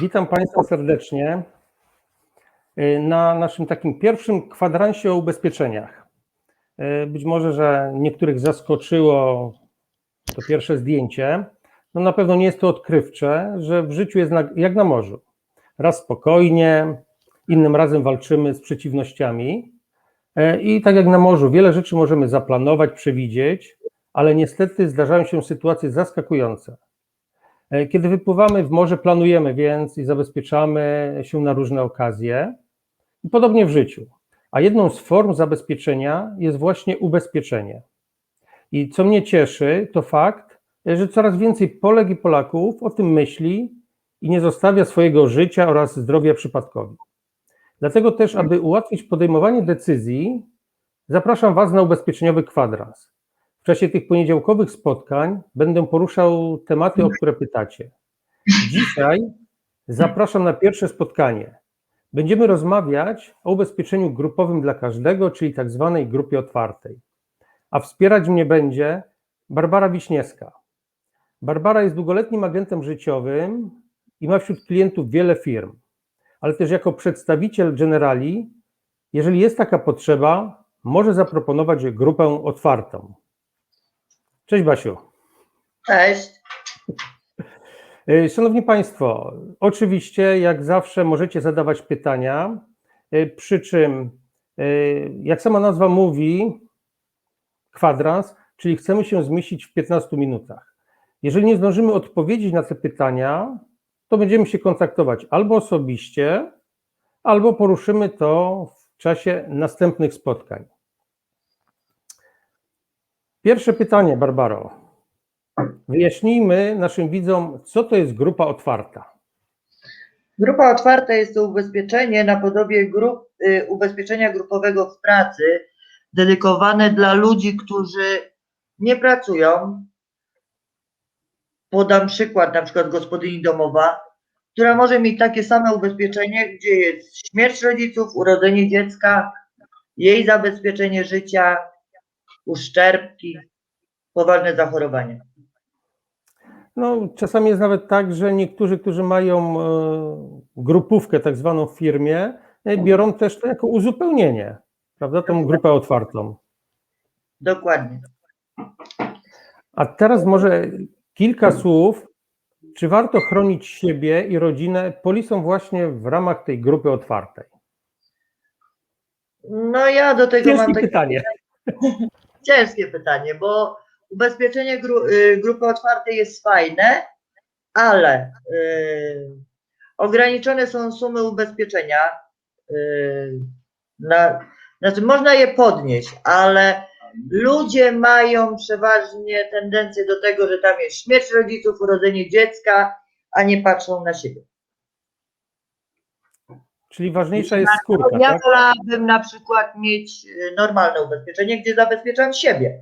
Witam Państwa serdecznie y, na naszym takim pierwszym kwadransie o ubezpieczeniach. Y, Być może, że niektórych zaskoczyło to pierwsze zdjęcie. No na pewno nie jest to odkrywcze, że w życiu jest jak na morzu. Raz spokojnie, innym razem walczymy z przeciwnościami. Y, I tak jak na morzu, wiele rzeczy możemy zaplanować, przewidzieć, ale niestety zdarzają się sytuacje zaskakujące. E, Kiedy wypływamy w morze, planujemy więc i zabezpieczamy się na różne okazje. Podobnie w życiu. A jedną z form zabezpieczenia jest właśnie ubezpieczenie. I co mnie cieszy, to fakt, że coraz więcej Polek i Polaków o tym myśli i nie zostawia swojego życia oraz zdrowia przypadkowi. Dlatego też, aby ułatwić podejmowanie decyzji, zapraszam Was na ubezpieczeniowy kwadrans. W czasie tych poniedziałkowych spotkań będę poruszał tematy, o które pytacie. Dzisiaj zapraszam na pierwsze spotkanie. Będziemy rozmawiać o ubezpieczeniu grupowym dla każdego, czyli tak zwanej grupie otwartej. A wspierać mnie będzie Barbara Wiśniewska. Barbara jest długoletnim agentem życiowym i ma wśród klientów wiele firm, ale też jako przedstawiciel Generali, jeżeli jest taka potrzeba, może zaproponować grupę otwartą. Cześć Basiu. Cześć. Y, Szanowni Państwo, oczywiście jak zawsze możecie zadawać pytania, y, przy czym y, jak sama nazwa mówi, kwadrans, czyli chcemy się zmieścić w 15 minutach. Jeżeli nie zdążymy odpowiedzieć na te pytania, to będziemy się kontaktować albo osobiście, albo poruszymy to w czasie następnych spotkań. Pierwsze pytanie, Barbaro. Wyjaśnijmy naszym widzom, co to jest grupa otwarta. Grupa otwarta jest to ubezpieczenie na podobie grup, y, ubezpieczenia grupowego w pracy, dedykowane dla ludzi, którzy nie pracują. Podam przykład, na przykład gospodyni domowa, która może mieć takie same ubezpieczenie, gdzie jest śmierć rodziców, urodzenie dziecka, jej zabezpieczenie życia, uszczerbki, poważne zachorowania. No, czasami jest nawet tak, że niektórzy, którzy mają e, grupówkę tak zwaną w firmie, e, biorą też to jako uzupełnienie, prawda, tą grupę otwartą. Dokładnie. A teraz może kilka słów, czy warto chronić siebie i rodzinę polisą właśnie w ramach tej grupy otwartej? No ja do tego mam takie pytanie. ciężkie pytanie, bo ubezpieczenie gru, y, grupy otwartej jest fajne, ale y, ograniczone są sumy ubezpieczenia. Y, na, znaczy można je podnieść, ale ludzie mają przeważnie tendencję do tego, że tam jest śmierć rodziców, urodzenie dziecka, a nie patrzą na siebie. Czyli ważniejsza jest skórka, Ja tak? wolałabym na przykład mieć y, normalne ubezpieczenie, gdzie zabezpieczam siebie.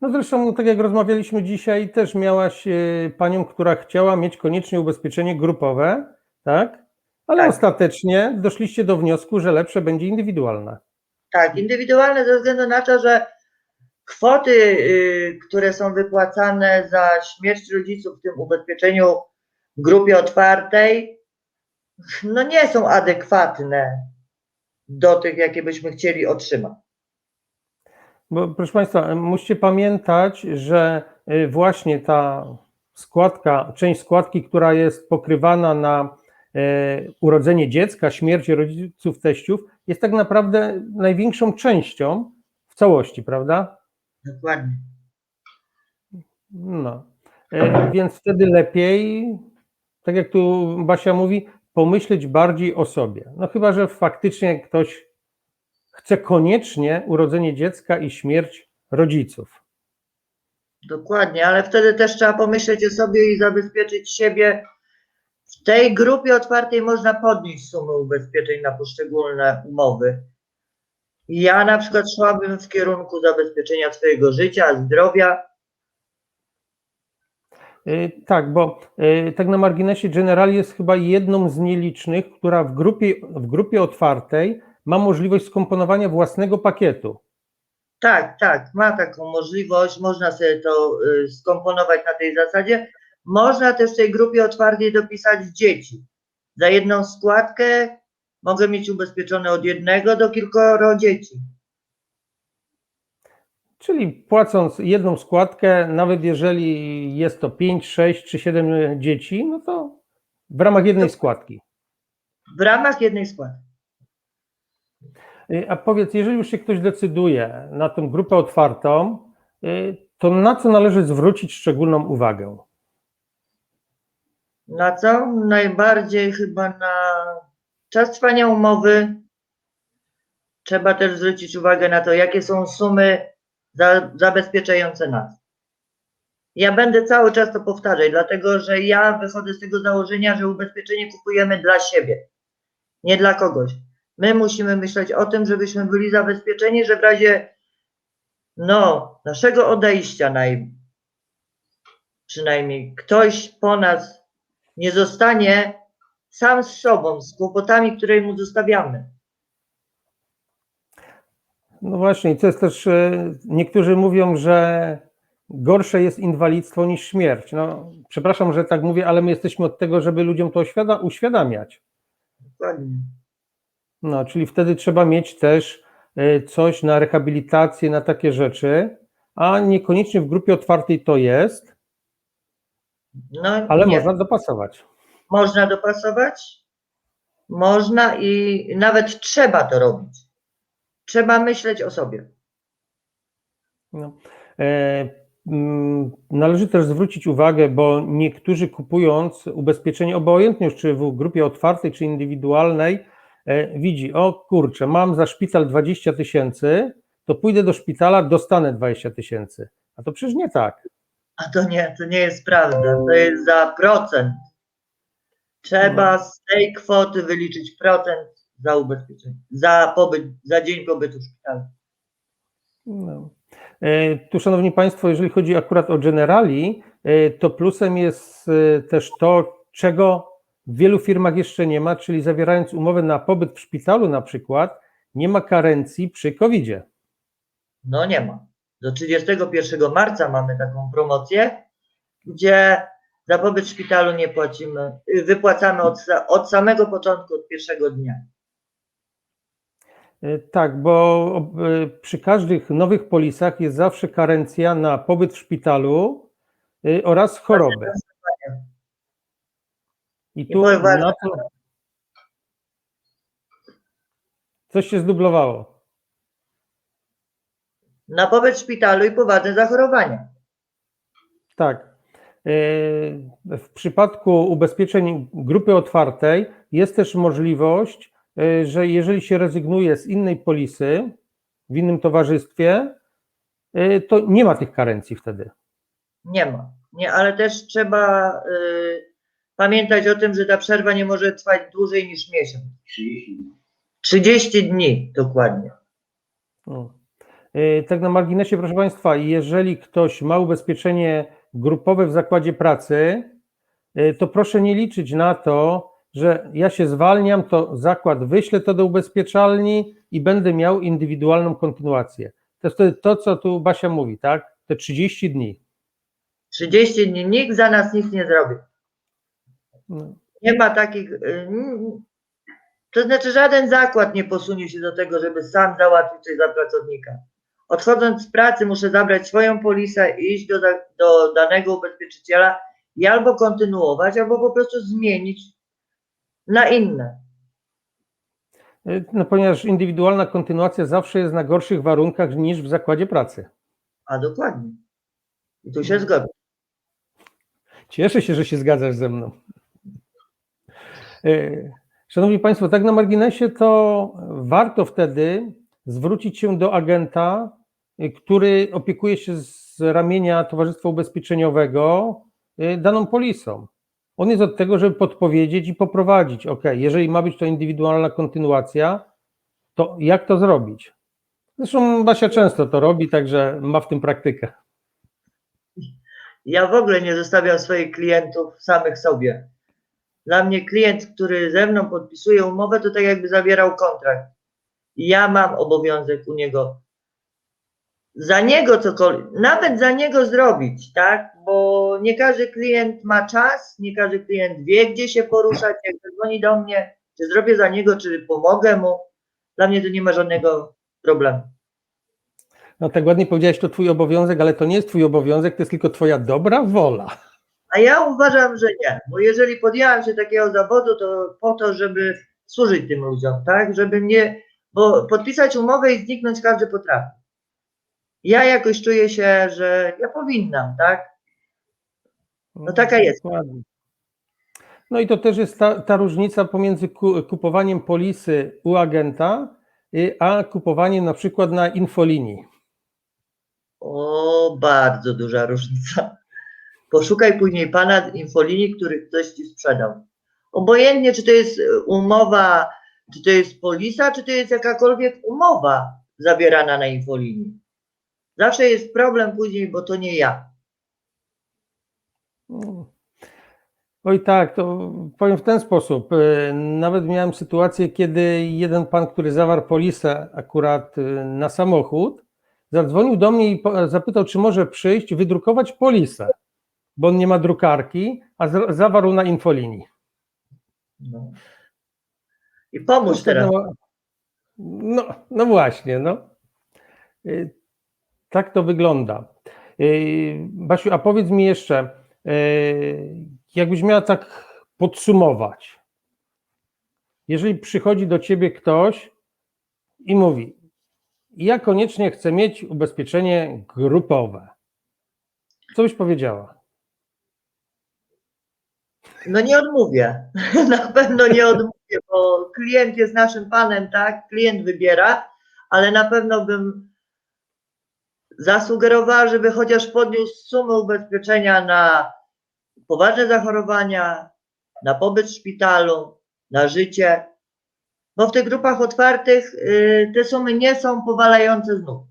No zresztą, tak jak rozmawialiśmy dzisiaj, też miałaś e, panią, która chciała mieć koniecznie ubezpieczenie grupowe, tak? Ale Tak. ostatecznie doszliście do wniosku, że lepsze będzie indywidualne. Tak, indywidualne ze względu na to, że kwoty, y, które są wypłacane za śmierć rodziców w tym ubezpieczeniu w grupie otwartej, no nie są adekwatne do tych, jakie byśmy chcieli otrzymać. Bo proszę Państwa, musicie pamiętać, że y, właśnie ta składka, część składki, która jest pokrywana na y, urodzenie dziecka, śmierć rodziców, teściów, jest tak naprawdę największą częścią w całości, prawda? Dokładnie. No. Y, Więc wtedy lepiej, tak jak tu Basia mówi, pomyśleć bardziej o sobie. No chyba, że faktycznie ktoś chce koniecznie urodzenie dziecka i śmierć rodziców. Dokładnie, ale wtedy też trzeba pomyśleć o sobie i zabezpieczyć siebie. W tej grupie otwartej można podnieść sumy ubezpieczeń na poszczególne umowy. Ja na przykład szłabym w kierunku zabezpieczenia swojego życia, zdrowia. Y, Tak, bo y, tak na marginesie General jest chyba jedną z nielicznych, która w grupie, w grupie otwartej ma możliwość skomponowania własnego pakietu. Tak, tak, ma taką możliwość, można sobie to y, skomponować na tej zasadzie, Można też w tej grupie otwartej dopisać dzieci. Za jedną składkę mogę mieć ubezpieczone od jednego do kilkoro dzieci. Czyli płacąc jedną składkę, nawet jeżeli jest to 5, 6 czy 7 dzieci, no to w ramach jednej składki. W ramach jednej składki. Y, A powiedz, jeżeli już się ktoś decyduje na tę grupę otwartą, y, to na co należy zwrócić szczególną uwagę? Na co? Najbardziej chyba na czas trwania umowy. Trzeba też zwrócić uwagę na to, jakie są sumy za, zabezpieczające nas. Ja będę cały czas to powtarzać, dlatego że ja wychodzę z tego założenia, że ubezpieczenie kupujemy dla siebie, nie dla kogoś. My musimy myśleć o tym, żebyśmy byli zabezpieczeni, że w razie no, naszego odejścia naj, przynajmniej ktoś po nas nie zostanie sam z sobą, z kłopotami, które mu zostawiamy. No właśnie, i to jest też, y, niektórzy mówią, że gorsze jest inwalidztwo niż śmierć. No, przepraszam, że tak mówię, ale my jesteśmy od tego, żeby ludziom to uświada, uświadamiać. No, czyli wtedy trzeba mieć też y, coś na rehabilitację, na takie rzeczy, a niekoniecznie w grupie otwartej to jest, No, ale nie. można dopasować. Można dopasować, można i nawet trzeba to robić. Trzeba myśleć o sobie. No. E, mm, Należy też zwrócić uwagę, bo niektórzy kupując ubezpieczenie, obojętnie już czy w grupie otwartej, czy indywidualnej, e, widzi, o kurczę, mam za szpital 20 tysięcy, to pójdę do szpitala, dostanę 20 tysięcy. A to przecież nie tak. A to nie, to nie jest prawda. To jest za procent. Trzeba z tej kwoty wyliczyć procent za ubezpieczenie, za pobyt, za dzień pobytu w szpitalu. No. E, Tu, Szanowni Państwo, jeżeli chodzi akurat o generali, e, to plusem jest e, też to, czego w wielu firmach jeszcze nie ma, czyli zawierając umowę na pobyt w szpitalu na przykład, nie ma karencji przy COVID-zie. No nie ma. Do 31 marca mamy taką promocję, gdzie za pobyt w szpitalu nie płacimy, wypłacamy od, od samego początku, od pierwszego dnia. E, Tak, bo e, przy każdych nowych polisach jest zawsze karencja na pobyt w szpitalu e, oraz chorobę. I tu na to coś się zdublowało. Na pobyt w szpitalu i poważne zachorowania. Tak. W przypadku ubezpieczeń grupy otwartej jest też możliwość, że jeżeli się rezygnuje z innej polisy w innym towarzystwie, e, to nie ma tych karencji wtedy. Nie ma. Nie, ale też trzeba y, pamiętać o tym, że ta przerwa nie może trwać dłużej niż miesiąc. 30 dni dokładnie. O. E, Tak na marginesie, proszę Państwa, jeżeli ktoś ma ubezpieczenie grupowe w zakładzie pracy, e, to proszę nie liczyć na to, że ja się zwalniam, to zakład wyśle to do ubezpieczalni i będę miał indywidualną kontynuację. To jest wtedy to, co tu Basia mówi, tak? Te 30 dni. 30 dni nikt za nas nic nie zrobi. No. Nie ma takich. y, To znaczy, żaden zakład nie posunie się do tego, żeby sam załatwić coś dla pracownika. Odchodząc z pracy, muszę zabrać swoją polisę i iść do, do danego ubezpieczyciela i albo kontynuować, albo po prostu zmienić na inne. E, No, ponieważ indywidualna kontynuacja zawsze jest na gorszych warunkach niż w zakładzie pracy. A dokładnie. I tu się zgodzę. Cieszę się, że się zgadzasz ze mną. E, Szanowni Państwo, tak na marginesie, to warto wtedy zwrócić się do agenta, e, który opiekuje się z ramienia Towarzystwa Ubezpieczeniowego daną polisą. On jest od tego, żeby podpowiedzieć i poprowadzić. OK, jeżeli ma być to indywidualna kontynuacja, to jak to zrobić? Zresztą Basia często to robi, także ma w tym praktykę. Ja w ogóle nie zostawiam swoich klientów samych sobie. Dla mnie klient, który ze mną podpisuje umowę, to tak jakby zawierał kontrakt. Ja mam obowiązek u niego za niego cokolwiek, nawet za niego zrobić, tak? Bo nie każdy klient ma czas, nie każdy klient wie, gdzie się poruszać, jak dzwoni do mnie, czy zrobię za niego, czy pomogę mu. Dla mnie to nie ma żadnego problemu. No tak ładnie powiedziałeś, to twój obowiązek, ale to nie jest twój obowiązek, to jest tylko twoja dobra wola. A ja uważam, że nie, bo jeżeli podjęłam się takiego zawodu, to po to, żeby służyć tym ludziom, tak? Żeby mnie, bo podpisać umowę i zniknąć każdy potrafi. Ja jakoś czuję się, że ja powinnam, tak? No taka jest. Dokładnie. No i to też jest ta, ta różnica pomiędzy ku, kupowaniem polisy u agenta, y, a kupowaniem na przykład na infolinii. O, bardzo duża różnica. Poszukaj później pana infolinii, który ktoś ci sprzedał. Obojętnie, czy to jest umowa, czy to jest polisa, czy to jest jakakolwiek umowa zawierana na infolinii. Zawsze jest problem później, bo to nie ja. Mm. Oj tak, to powiem w ten sposób. y, Nawet miałem sytuację, kiedy jeden pan, który zawarł polisę akurat y, na samochód, zadzwonił do mnie i zapytał, czy może przyjść, wydrukować polisę, bo on nie ma drukarki, a zawarł na infolinii. No. I pomóż teraz. No, no, no właśnie, no. Tak to wygląda. Y, Basiu, a powiedz mi jeszcze, y, jakbyś miała tak podsumować, jeżeli przychodzi do ciebie ktoś i mówi, ja koniecznie chcę mieć ubezpieczenie grupowe, co byś powiedziała? No nie odmówię. Na pewno nie odmówię, bo klient jest naszym panem, tak? Klient wybiera, ale na pewno bym zasugerowała, żeby chociaż podniósł sumę ubezpieczenia na poważne zachorowania, na pobyt w szpitalu, na życie, bo w tych grupach otwartych y, te sumy nie są powalające z nóg.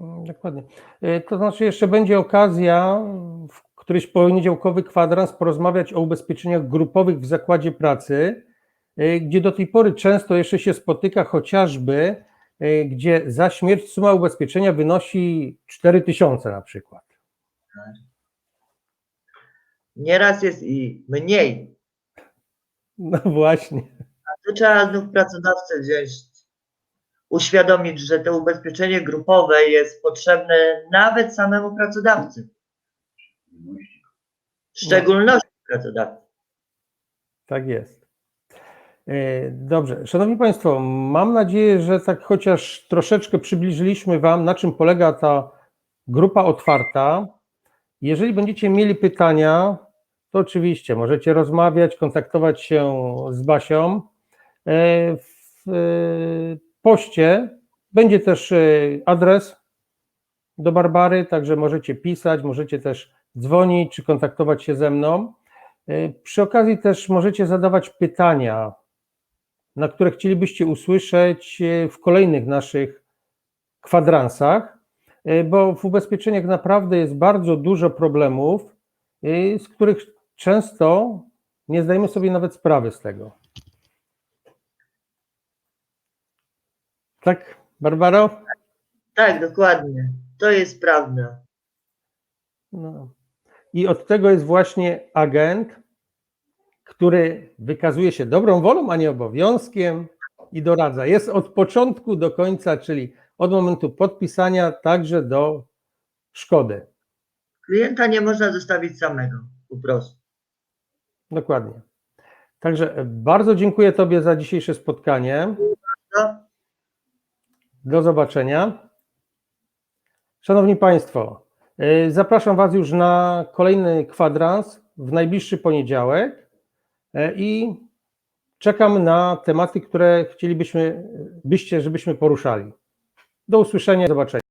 Mm, Dokładnie. E, To znaczy, jeszcze będzie okazja w któryś poniedziałkowy kwadrans porozmawiać o ubezpieczeniach grupowych w zakładzie pracy, e, gdzie do tej pory często jeszcze się spotyka, chociażby gdzie za śmierć suma ubezpieczenia wynosi 4000 na przykład. Nieraz jest i mniej. No właśnie. To trzeba znów pracodawcę wziąć, uświadomić, że to ubezpieczenie grupowe jest potrzebne nawet samemu pracodawcy. W szczególności pracodawcy. Tak jest. E, Dobrze. Szanowni Państwo, mam nadzieję, że tak chociaż troszeczkę przybliżyliśmy Wam, na czym polega ta grupa otwarta. Jeżeli będziecie mieli pytania, to oczywiście możecie rozmawiać, kontaktować się z Basią. E, W e, poście będzie też adres do Barbary, także możecie pisać, możecie też dzwonić czy kontaktować się ze mną. Przy okazji też możecie zadawać pytania, na które chcielibyście usłyszeć e, w kolejnych naszych kwadransach, e, bo w ubezpieczeniach naprawdę jest bardzo dużo problemów, e, z których często nie zdajemy sobie nawet sprawy z tego. Tak, Barbaro? Tak, dokładnie. To jest prawda. No. I od tego jest właśnie agent, który wykazuje się dobrą wolą, a nie obowiązkiem i doradza. Jest od początku do końca, czyli od momentu podpisania, także do szkody. Klienta nie można zostawić samego, po prostu. Dokładnie. Także bardzo dziękuję Tobie za dzisiejsze spotkanie. Do zobaczenia. Szanowni Państwo, y, zapraszam Was już na kolejny kwadrans w najbliższy poniedziałek i czekam na tematy, które chcielibyśmy, byście, żebyśmy poruszali. Do usłyszenia, do zobaczenia.